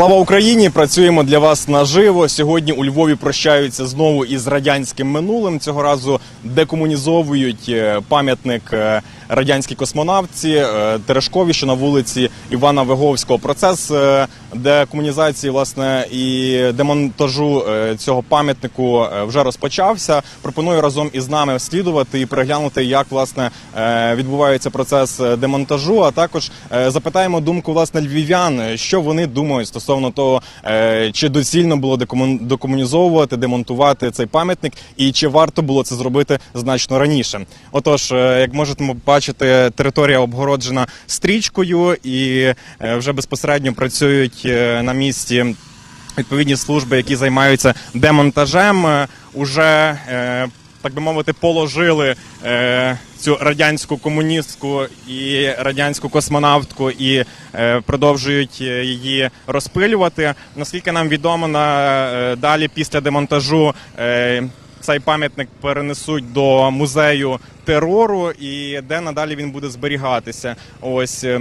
Слава Україні! Працюємо для вас наживо. Сьогодні у Львові прощаються знову із радянським минулим. Цього разу декомунізовують е, пам'ятник радянській космонавтці е, Терешкові, що на вулиці Івана Виговського. Процес е, декомунізації власне і демонтажу е, цього пам'ятнику вже розпочався. Пропоную разом із нами слідувати і переглянути, як власне відбувається процес демонтажу. А також запитаємо думку власне львів'ян, що вони думають стосовно того, чи доцільно було декому- декомунізовувати, демонтувати цей пам'ятник, і чи варто було це зробити значно раніше. Отож, як можете бачити, територія обгороджена стрічкою, і е, вже безпосередньо працюють е, на місці відповідні служби, які займаються демонтажем, е, уже так би мовити, положили цю радянську комуністку і радянську космонавтку і продовжують її розпилювати. Наскільки нам відомо, на далі після демонтажу. Цей пам'ятник перенесуть до музею терору, і де надалі він буде зберігатися. Ось е,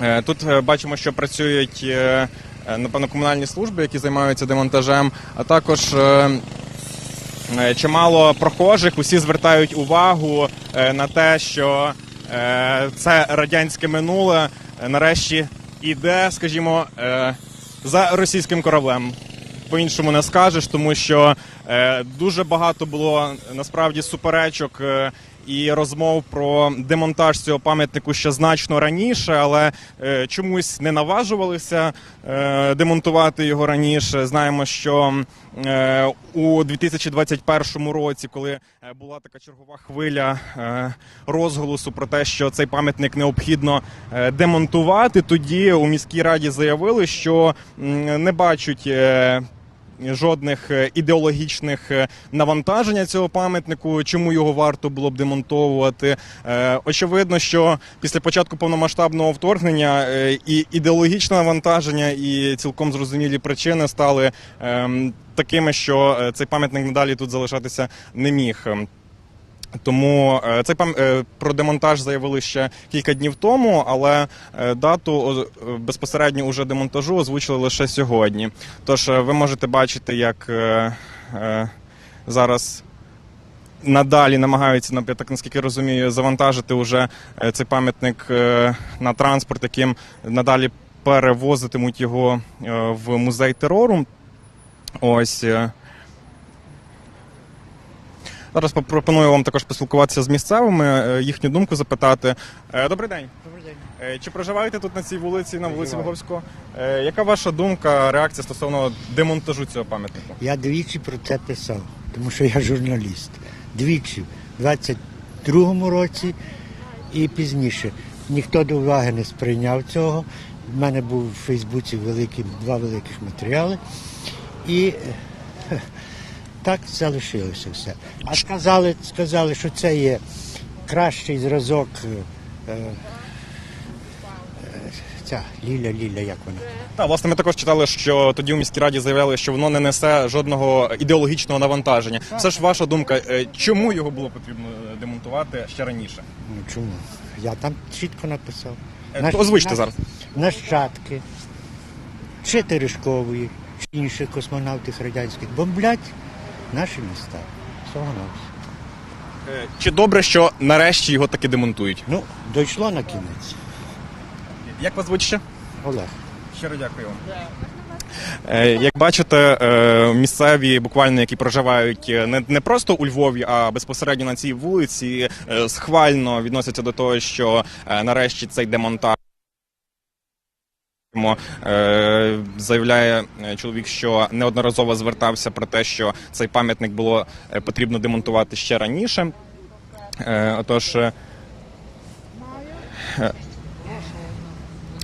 Е, Тут е, бачимо, що працюють напевно комунальні служби, які займаються демонтажем, а також чимало прохожих. Усі звертають увагу на те, що це радянське минуле нарешті іде, скажімо, за російським кораблем. По-іншому не скажеш, тому що дуже багато було насправді суперечок е, і розмов про демонтаж цього пам'ятнику ще значно раніше, але е, чомусь не наважувалися е, демонтувати його раніше. Знаємо, що е, у 2021 році, коли е, була така чергова хвиля е, розголосу про те, що цей пам'ятник необхідно е, демонтувати, тоді у міській раді заявили, що не бачать. е, Жодних е, ідеологічних е, навантаження цього пам'ятнику, чому його варто було б демонтовувати. Е, Очевидно, що після початку повномасштабного вторгнення і ідеологічне навантаження, і цілком зрозумілі причини стали ем, такими, що цей пам'ятник надалі тут залишатися не міг. Тому е, цей е, про демонтаж заявили ще кілька днів тому, але е, дату безпосередньо уже демонтажу озвучили лише сьогодні. Тож ви можете бачити, як зараз надалі намагаються, на- я так наскільки розумію, завантажити уже цей пам'ятник на транспорт, яким надалі перевозитимуть його в музей терору. Ось. Зараз пропоную вам також поспілкуватися з місцевими, е, їхню думку запитати. Е, Добрий день. Добрий день. Е, Чи проживаєте тут на цій вулиці, на вулиці? Е, Яка ваша думка, реакція стосовно демонтажу цього пам'ятника? Я двічі про це писав, тому що я журналіст. Двічі, в 22-му році і пізніше. Ніхто до уваги не сприйняв цього. У мене був в Фейсбуці великі, два великих матеріали. І так залишилося все. А сказали, сказали, що це є кращий зразок. е, е, Ця Ліля, Ліля, як вона? Так, власне, ми також читали, що тоді у міській раді заявляли, що воно не несе жодного ідеологічного навантаження. Все ж ваша думка, е, чому його було потрібно е, демонтувати ще раніше? Ну чому? Я там чітко написав. То озвучте наш- зараз. Нащадки, чи Терешкової, чи інших космонавтів радянських бомблять наші міста. Всього на все. Е, Чи добре, що нарешті його таки демонтують? Ну, дійшло на кінець. Як вас звуть ще? Олег. Щиро дякую вам. Е, Як бачите, е, місцеві буквально, які проживають не, просто у Львові, а безпосередньо на цій вулиці, схвально відносяться до того, що нарешті цей демонтаж. Е, Заявляє е, чоловік, що неодноразово звертався про те, що цей пам'ятник було е, потрібно демонтувати ще раніше. Отож,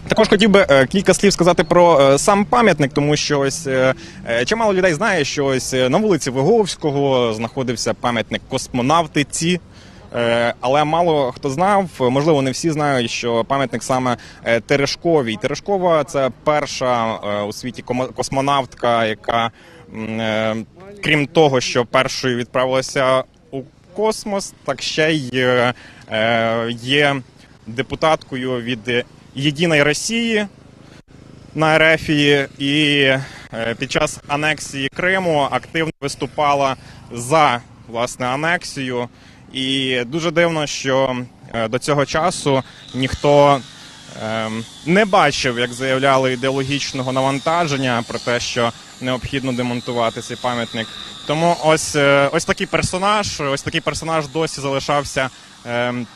Також хотів би кілька слів сказати про сам пам'ятник, тому що ось чимало людей знає, що ось на вулиці Виговського знаходився пам'ятник космонавтиці. Е, Але мало хто знав, можливо, не всі знають, що пам'ятник саме е, Терешковій. Терешкова це перша е, у світі космонавтка, яка, крім того, що першою відправилася у космос, так ще й є депутаткою від Єдиної Росії. на Ерефії і під час анексії Криму активно виступала за власне анексію. І дуже дивно, що е, до цього часу ніхто ем, не бачив, як заявляли, ідеологічного навантаження про те, що необхідно демонтувати цей пам'ятник. Тому ось, е, ось такий персонаж, ось такий персонаж досі залишався ем,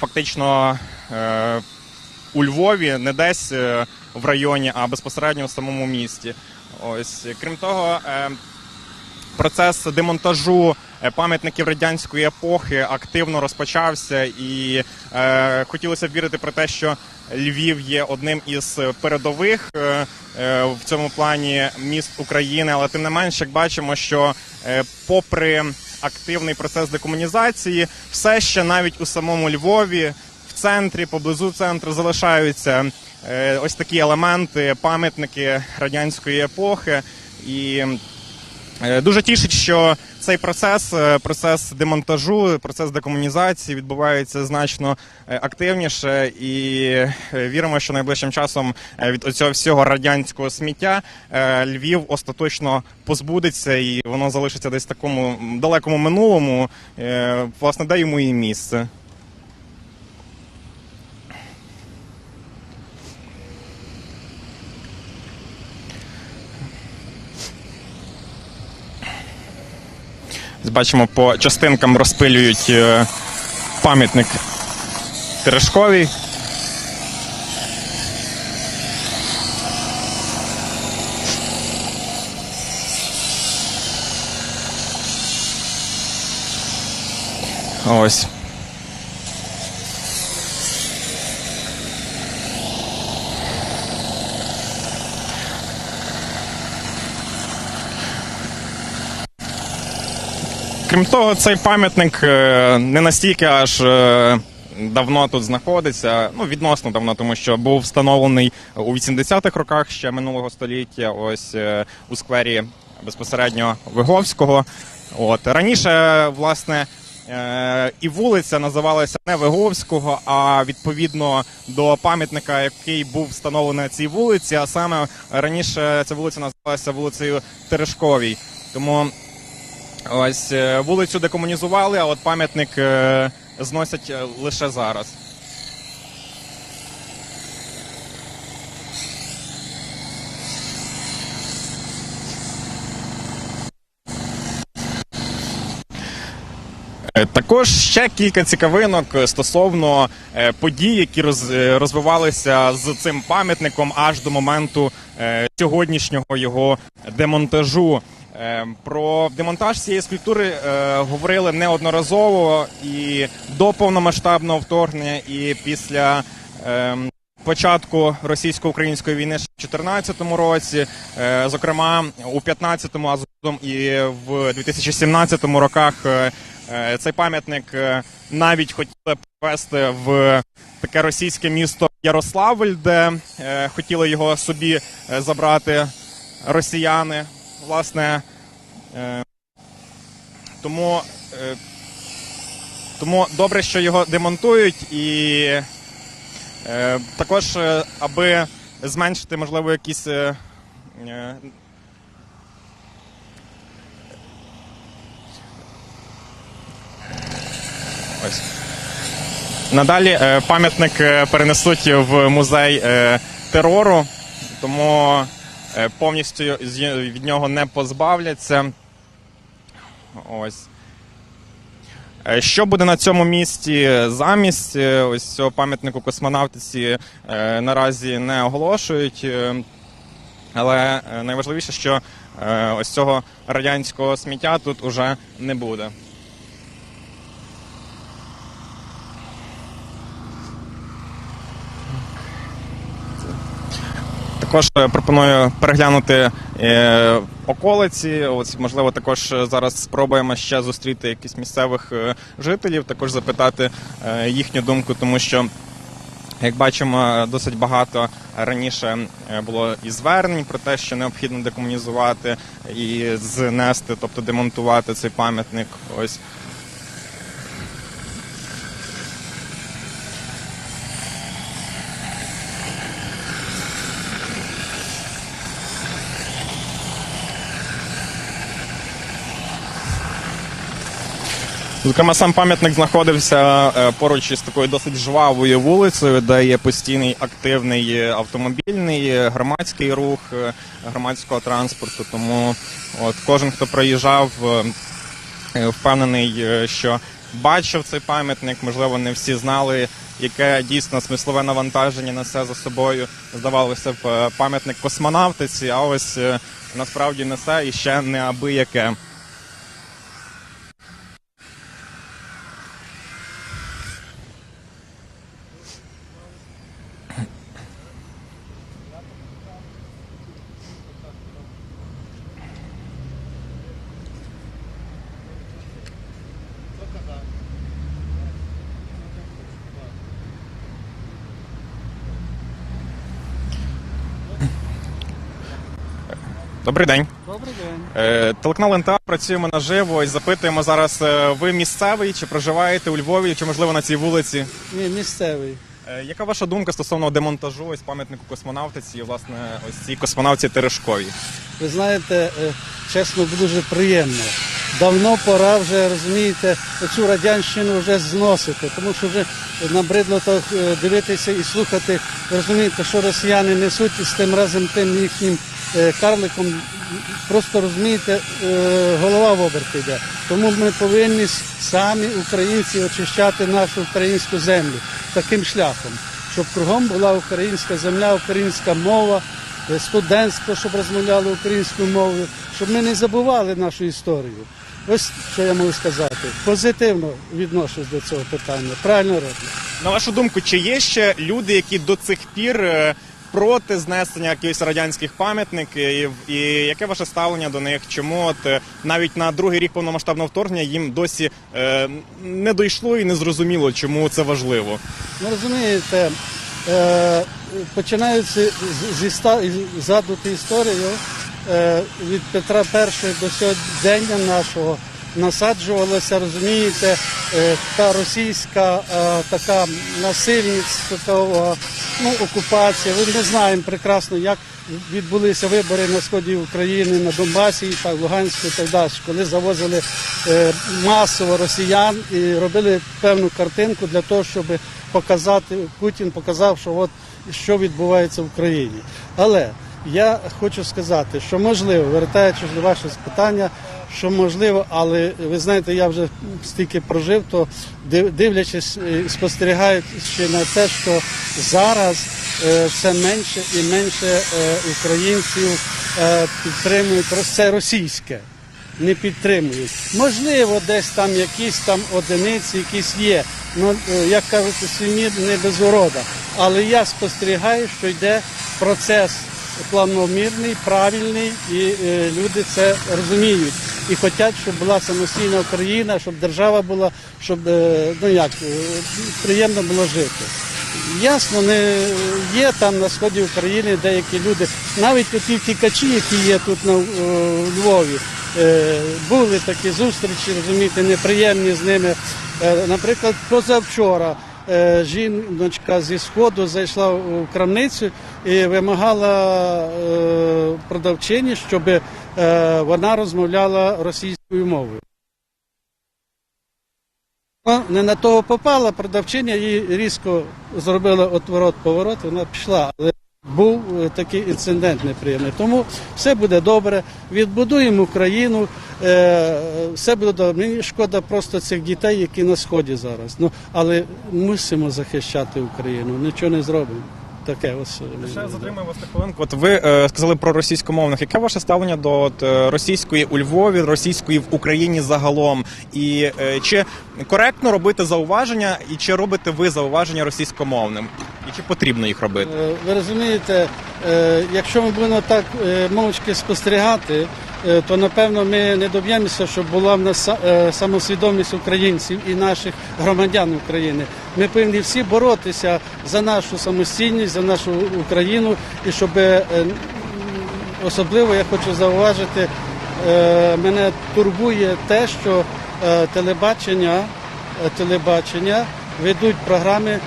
фактично е, у Львові, не десь в районі, а безпосередньо в самому місті. Ось крім того, е, процес демонтажу е, пам'ятників радянської епохи активно розпочався, і е, хотілося вірити про те, що Львів є одним із передових е, е, в цьому плані міст України. Але тим не менш, як бачимо, що е, попри активний процес декомунізації, все ще навіть у самому Львові. В центрі, поблизу центру залишаються е, ось такі елементи, пам'ятники радянської епохи. І Дуже тішить, що цей процес, е, процес демонтажу, процес декомунізації відбувається значно е, активніше, і е, віримо, що найближчим часом е, від цього всього радянського сміття е, Львів остаточно позбудеться, і воно залишиться десь в такому далекому минулому, е, власне, де йому і місце. Бачимо, по частинкам розпилюють е, пам'ятник Терешковій. Ось. Крім того, цей пам'ятник е, не настільки аж е, давно тут знаходиться. Ну, відносно давно, тому що був встановлений у 80-х роках ще минулого століття, ось е, у сквері безпосередньо Виговського. От раніше, власне. І вулиця називалася не Виговського, а відповідно до пам'ятника, який був встановлений на цій вулиці. А саме раніше ця вулиця називалася вулицею Терешковій. Тому Ось е, вулицю декомунізували, а от пам'ятник е, зносять е, лише зараз. Також ще кілька цікавинок стосовно подій, які роз- розвивалися з цим пам'ятником аж до моменту сьогоднішнього його демонтажу. Е, Про демонтаж цієї скульптури е, говорили неодноразово і до повномасштабного вторгнення, і після. ем, Початку російсько-української війни ще в 2014 році, е, зокрема у 15-му, а згодом і в 2017 роках е, цей пам'ятник навіть хотіли привезти в таке російське місто Ярославль, де хотіли його собі забрати росіяни. Власне, е, тому, е, тому добре, що його демонтують і. Е, також, аби зменшити, можливо, якісь. Ось. Надалі пам'ятник перенесуть в музей терору, тому повністю від нього не позбавляться. Ось. Е, Що буде на цьому місці замість е, ось цього пам'ятнику космонавтиці е, наразі не оголошують. е, Але е, найважливіше, що е, ось цього радянського сміття тут уже не буде. Також е, пропоную переглянути е, околиці. Ось, можливо, також е, зараз спробуємо ще зустріти якісь місцевих жителів, також запитати їхню думку, тому що. Як бачимо, досить багато раніше було і звернень про те, що необхідно декомунізувати і знести, тобто демонтувати цей пам'ятник. Ось Зокрема, сам пам'ятник знаходився е, поруч із такою досить жвавою вулицею, де є постійний активний автомобільний, громадський рух е, громадського транспорту. Тому от кожен, хто проїжджав, е, впевнений, що бачив цей пам'ятник. Можливо, не всі знали, яке дійсно смислове навантаження несе за собою. Здавалося б, пам'ятник космонавтиці, а ось насправді несе і ще неабияке. Добрий день. Добрий день. Е, Телеканал НТА працюємо наживо і запитуємо зараз. е, Ви місцевий чи проживаєте у Львові, чи можливо на цій вулиці? Ні, місцевий. Е, Яка ваша думка стосовно демонтажу ось пам'ятнику космонавтиці і власне ось цій космонавці Терешковій? Ви знаєте, чесно, дуже приємно. Давно пора вже розумієте цю радянщину вже зносити, тому що вже набридло так е, дивитися і слухати. Розумієте, що росіяни несуть і з тим разом тим їхнім карликом. Просто розумієте, е, голова в оберт йде. Тому ми повинні самі українці очищати нашу українську землю таким шляхом, щоб кругом була українська земля, українська мова, е, студентство, щоб розмовляло українською мовою, щоб ми не забували нашу історію. Ось що я можу сказати. Позитивно відношусь до цього питання. Правильно роблю. На вашу думку, чи є ще люди, які до цих пір е, проти знесення якихось радянських пам'ятників, і яке ваше ставлення до них? Чому от е, навіть на другий рік повномасштабного вторгнення їм досі е, не дійшло і не зрозуміло, чому це важливо? Ну розумієте, е, починаються з- зі із- історію е, від Петра І до сьогодення нашого насаджувалася, розумієте, е, та російська е, така насильність, ну, окупація. Ми знаємо прекрасно, як відбулися вибори на сході України, на Донбасі, і так, Луганську і так далі, коли завозили е, масово росіян і робили певну картинку для того, щоб показати, Путін показав, що от що відбувається в Україні. Але я хочу сказати, що можливо, вертаючись до вашого питання, що можливо, але ви знаєте, я вже стільки прожив, то дивлячись, е, спостерігаючи на те, що зараз е, все менше і менше е, українців підтримують це російське. Не підтримують. Можливо, десь там якісь там одиниці, якісь є. Ну, як кажуть, мір не без урода. Але я спостерігаю, що йде процес планомірний, правильний, і е, люди це розуміють. І хочуть, щоб була самостійна Україна, щоб держава була, щоб е, ну як е, приємно було жити. Ясно, не є там на сході України деякі люди, навіть ті втікачі, які є тут на Львові, були такі зустрічі, розумієте, неприємні з ними. Наприклад, позавчора жіночка зі сходу зайшла в крамницю і вимагала е, продавчині, щоб е, вона розмовляла російською мовою. Не на того попала, продавчиня їй різко зробила отворот-поворот, вона пішла. Але був е, такий інцидент неприємний. Тому все буде добре, відбудуємо Україну, е, все буде добре. Мені шкода просто цих дітей, які на сході зараз. Ну, але мусимо захищати Україну, нічого не зробимо. Таке ось. е, Ще затримую вас на хвилинку. От ви е, сказали про російськомовних. Яке ваше ставлення до от, російської у Львові, російської в Україні загалом? І е, чи коректно робити зауваження, і чи робите ви зауваження російськомовним? І чи потрібно їх робити? Е, Ви розумієте, е, якщо ми будемо так е, мовчки спостерігати, то напевно ми не доб'ємося, щоб була в нас са- самосвідомість українців і наших громадян України. Ми повинні всі боротися за нашу самостійність, за нашу Україну, і щоб особливо я хочу зауважити, мене турбує те, що телебачення, телебачення ведуть програми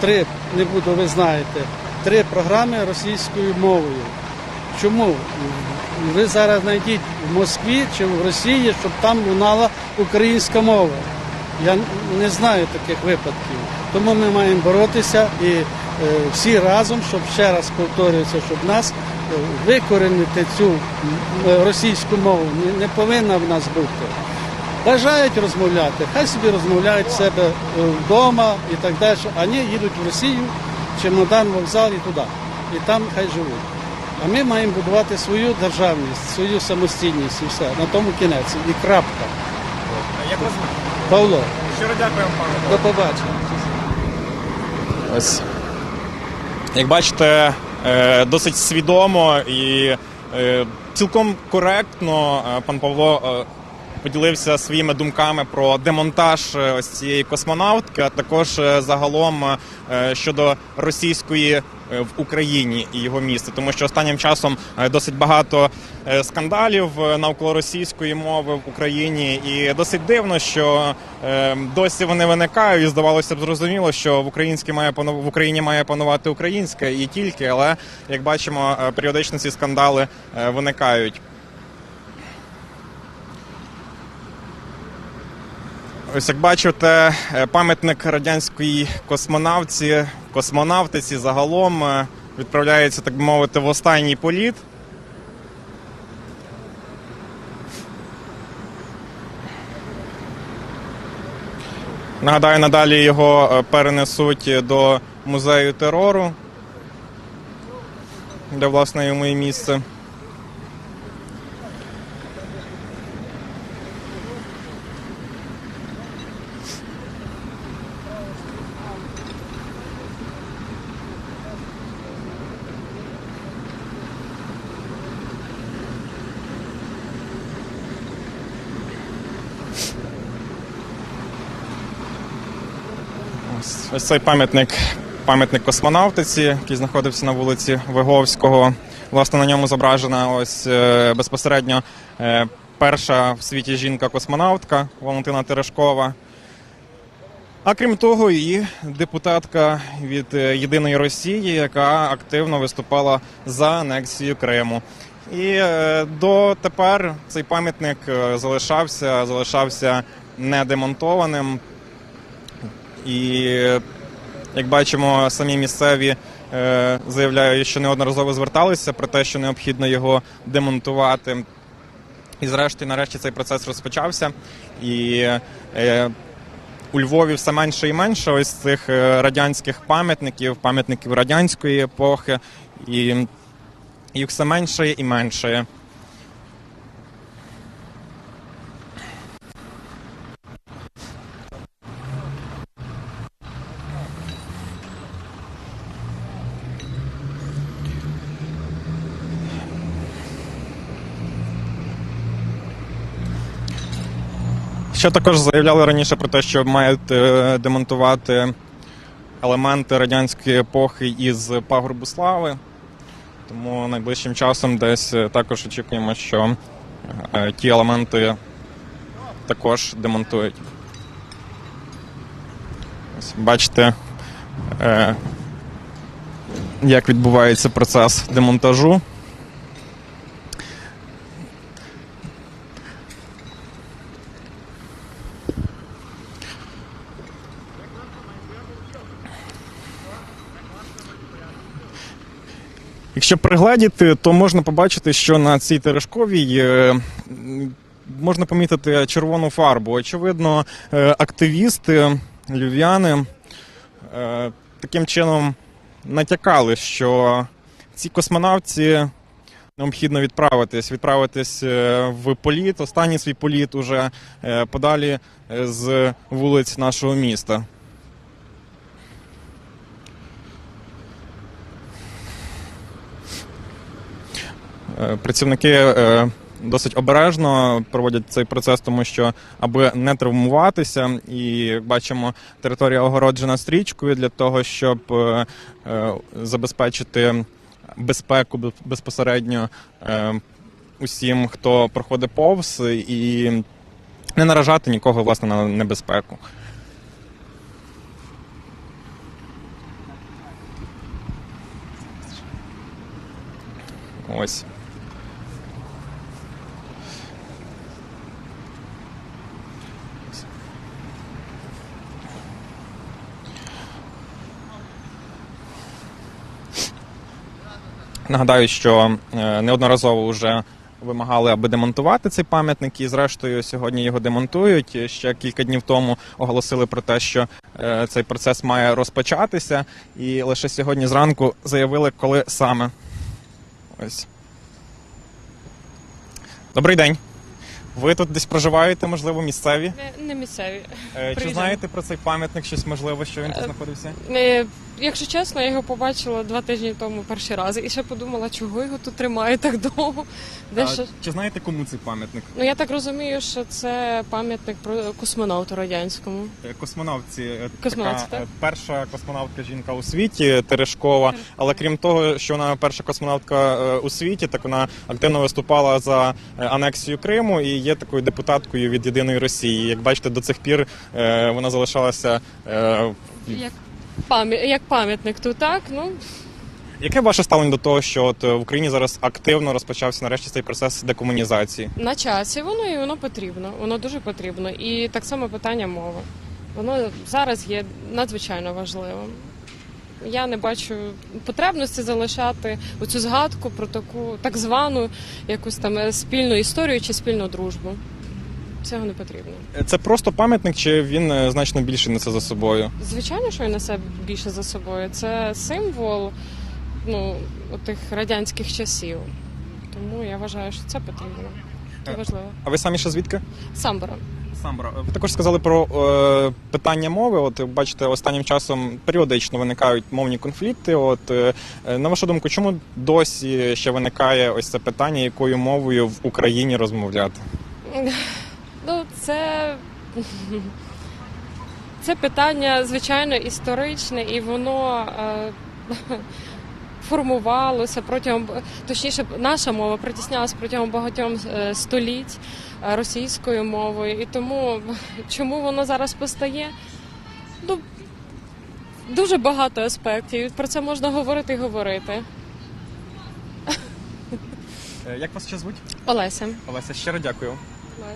три, не буду, ви знаєте, три програми російською мовою. Чому? Ви зараз знайдіть в Москві чи в Росії, щоб там лунала українська мова. Я не знаю таких випадків. Тому ми маємо боротися і е, всі разом, щоб ще раз повторюється, щоб нас е, викоренити цю е, російську мову. Не, не повинна в нас бути. Бажають розмовляти, хай собі розмовляють в себе е, вдома і так далі, а не їдуть в Росію, чемодан, вокзал і туди. І там хай живуть. А ми маємо будувати свою державність, свою самостійність і все. На тому кінець. І крапка. Як вас Павло, щиро дякуємо, пане. до побачення. Ось. Як бачите, е, досить свідомо і е, цілком коректно пан Павло поділився своїми думками про демонтаж е, ось цієї космонавтки, а також е, загалом е, щодо російської в Україні і його міста, тому що останнім часом досить багато скандалів навколо російської мови в Україні, і досить дивно, що досі вони виникають. І здавалося б, зрозуміло, що в українській має в Україні має панувати українське і тільки, але як бачимо, періодично ці скандали виникають. Ось як бачите, е, пам'ятник радянської космонавці, космонавтиці загалом е, відправляється, так би мовити, в останній політ. Нагадаю, надалі його е, перенесуть до музею терору, де власне йому і місце. Ось, цей пам'ятник, пам'ятник космонавтиці, який знаходився на вулиці Виговського. Власне, на ньому зображена ось е, безпосередньо е, перша в світі жінка-космонавтка Валентина Терешкова. А крім того, і депутатка від е, Єдиної Росії, яка активно виступала за анексію Криму. І дотепер цей пам'ятник залишався, залишався недемонтованим. І як бачимо, самі місцеві е, заявляють, що неодноразово зверталися про те, що необхідно його демонтувати. І зрештою, нарешті, цей процес розпочався. І е, у Львові все менше і менше ось цих е, радянських пам'ятників, пам'ятників радянської епохи, і їх все менше і менше. Ще також заявляли раніше про те, що мають е, демонтувати елементи радянської епохи із пагорбу слави. Тому найближчим часом десь е, також очікуємо, що е, ті елементи також демонтують. Бачите, як відбувається процес демонтажу. Якщо пригледіти, то можна побачити, що на цій терешковій е, можна помітити червону фарбу. Очевидно, е, активісти львів'яни е, таким чином натякали, що ці космонавці необхідно відправитись, відправитись в політ, останній свій політ уже подалі з вулиць нашого міста. Працівники е, досить обережно проводять цей процес, тому що аби не травмуватися, і як бачимо, територія огороджена стрічкою для того, щоб е, е, забезпечити безпеку безпосередньо е, усім, хто проходить повз, і не наражати нікого власне на небезпеку. Ось. Нагадаю, що е, неодноразово вже вимагали, аби демонтувати цей пам'ятник, і зрештою сьогодні його демонтують. Ще кілька днів тому оголосили про те, що е, цей процес має розпочатися, і лише сьогодні зранку заявили, коли саме. Ось. Добрий день. Ви тут десь проживаєте, можливо, місцеві? Не, не місцеві. Е, Чи Приїжджаю. знаєте про цей пам'ятник щось можливо, що він тут Е, знаходився? Е, Якщо чесно, я його побачила два тижні тому перший раз і ще подумала, чого його тут тримають так довго. Де А, що? Чи знаєте, кому цей пам'ятник? Ну я так розумію, що це пам'ятник про космонавту радянському. Е, Космонавці, е, Космонавці, така, так. е, перша космонавтка жінка у світі Терешкова. Але крім того, що вона перша космонавтка е, у світі, так вона активно виступала за е, анексію Криму і є такою депутаткою від єдиної Росії. Як бачите, до цих пір е, вона залишалася. е, Як пам'ят як пам'ятник тут так. Ну Яке ваше ставлення до того, що от е, в Україні зараз активно розпочався нарешті цей процес декомунізації? на часі воно і воно потрібно. Воно дуже потрібно. І так само питання мови. Воно зараз є надзвичайно важливим. Я не бачу потребності залишати оцю згадку про таку так звану якусь там е, спільну історію чи спільну дружбу. Цього не потрібно. Е, Це просто пам'ятник, чи він е, значно більше несе за собою? Звичайно, що він несе більше за собою. Це символ ну, тих радянських часів. Тому я вважаю, що це потрібно. Це важливо. А ви самі ще звідки? Самбора. Самбора, ви також сказали про е, питання мови. От бачите, останнім часом періодично виникають мовні конфлікти. От е, на вашу думку, чому досі ще виникає ось це питання, якою мовою в Україні розмовляти? Ну, це, це питання, звичайно, історичне, і воно е, формувалося протягом, точніше, наша мова притіснялася протягом багатьом е, століть е, російською мовою. І тому чому воно зараз постає? Ну, дуже багато аспектів. Про це можна говорити і говорити. Е, як вас ще звуть? Олеся. Олеся, щиро дякую. Будь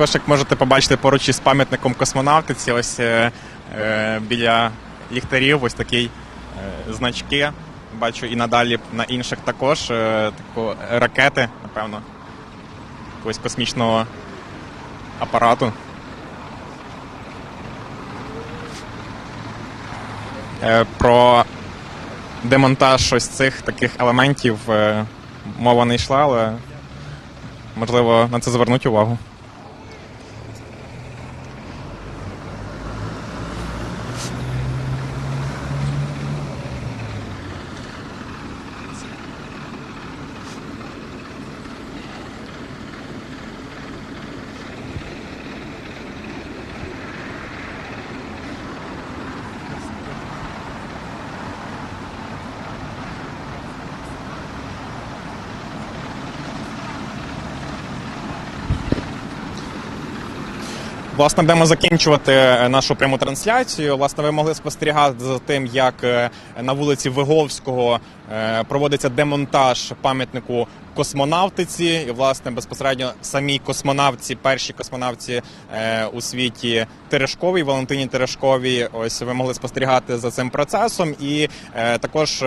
як можете побачити, поруч із пам'ятником космонавтиці, ось е, е, біля ліхтарів, ось такі е, значки. Бачу і надалі на інших також е, таку ракети, напевно, якогось космічного апарату. Е, про демонтаж ось цих таких елементів е, мова не йшла, але можливо на це звернуть увагу. Власне, будемо закінчувати е, нашу пряму трансляцію. Власне, ви могли спостерігати за тим, як е, на вулиці Виговського е, проводиться демонтаж пам'ятнику космонавтиці. І, власне, безпосередньо самій космонавці, першій космонавці у світі Терешковій, Валентині Терешковій. Ось ви могли спостерігати за цим процесом, і також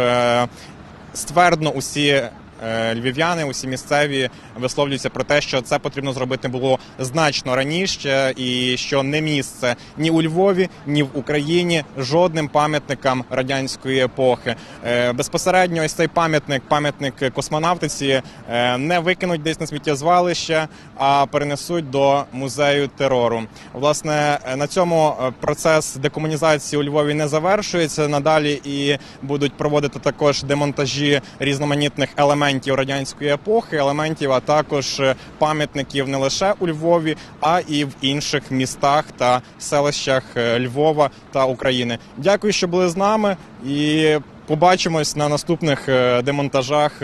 ствердно усі. Е, Львів'яни, усі місцеві висловлюються про те, що це потрібно зробити було значно раніше, і що не місце ні у Львові, ні в Україні жодним пам'ятникам радянської епохи. Е, Безпосередньо ось цей пам'ятник, пам'ятник космонавтиці, е, не викинуть десь на сміттєзвалище, а перенесуть до музею терору. Власне, на цьому процес декомунізації у Львові не завершується. Надалі і будуть проводити також демонтажі різноманітних елементів радянської епохи, елементів, а також е, пам'ятників не лише у Львові, а і в інших містах та селищах е, Львова та України. Дякую, що були з нами і. Побачимось на наступних е, демонтажах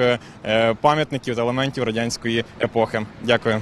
пам'ятників та елементів радянської епохи. Дякую.